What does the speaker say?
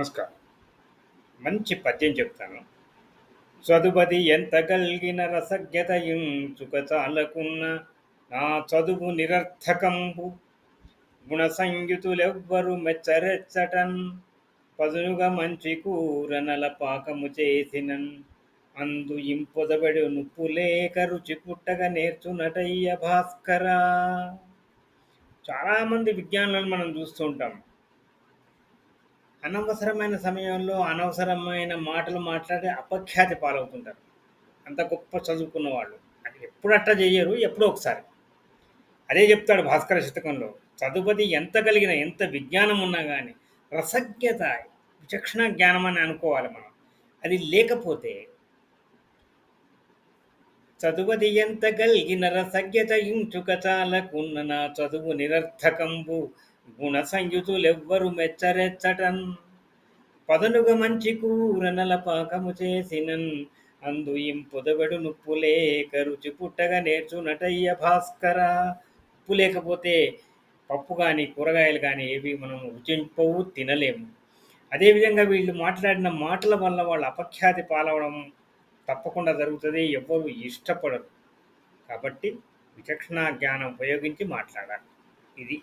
నమస్కారం. మంచి పద్యం చెప్తాను. చదువది ఎంత కలిగిన రసజ్ఞతయుంచుక చాలకున్న నా చదువు నిరర్థకంపు గుణ సంయుతులెవ్వరు మెచ్చరెచ్చటన్. పదునుగా మంచి కూరనల పాకము చేసినన్. అందు ఇంపొదబెడు నుప్పు లేక రుచి పుట్టగా నేర్చునటయ్య భాస్కరా. చాలామంది విజ్ఞానులను మనం చూస్తూ ఉంటాం. అనవసరమైన సమయంలో అనవసరమైన మాటలు మాట్లాడి అపఖ్యాతి పాలవుతుంటారు. అంత గొప్ప చదువుకున్న వాళ్ళు. అది ఎప్పుడు అట్ట చెయ్యరు? ఎప్పుడో ఒకసారి. అదే చెప్తాడు భాస్కర శతకంలో. చదువుపతి ఎంత కలిగిన ఎంత విజ్ఞానం ఉన్నా కానీ రసజ్ఞత విచక్షణ జ్ఞానం అని అనుకోవాలి మనం. అది లేకపోతే చదువది ఎంత కలిగిన రసజ్ఞత ఇంచుక చాలకున్న నా చదువు నిరర్థకంబు. గుణ సంయుతులెవ్వరు మెచ్చరెచ్చటన్. పదనుగ మంచి కూర నలపాకము చేసినన్. అందు ఇంపుదబెడు నుప్పులేక రుచి పుట్టగా నేర్చునటయ్య భాస్కర. ఉప్పు లేకపోతే పప్పు కానీ కూరగాయలు కానీ ఏవి మనం రుచింపవు తినలేము. అదేవిధంగా వీళ్ళు మాట్లాడిన మాటల వల్ల వాళ్ళు అపఖ్యాతి పాలవడం తప్పకుండా జరుగుతుంది ఎవ్వరు ఇష్టపడరు. కాబట్టి విచక్షణ జ్ఞానం ఉపయోగించి మాట్లాడాలి. ఇది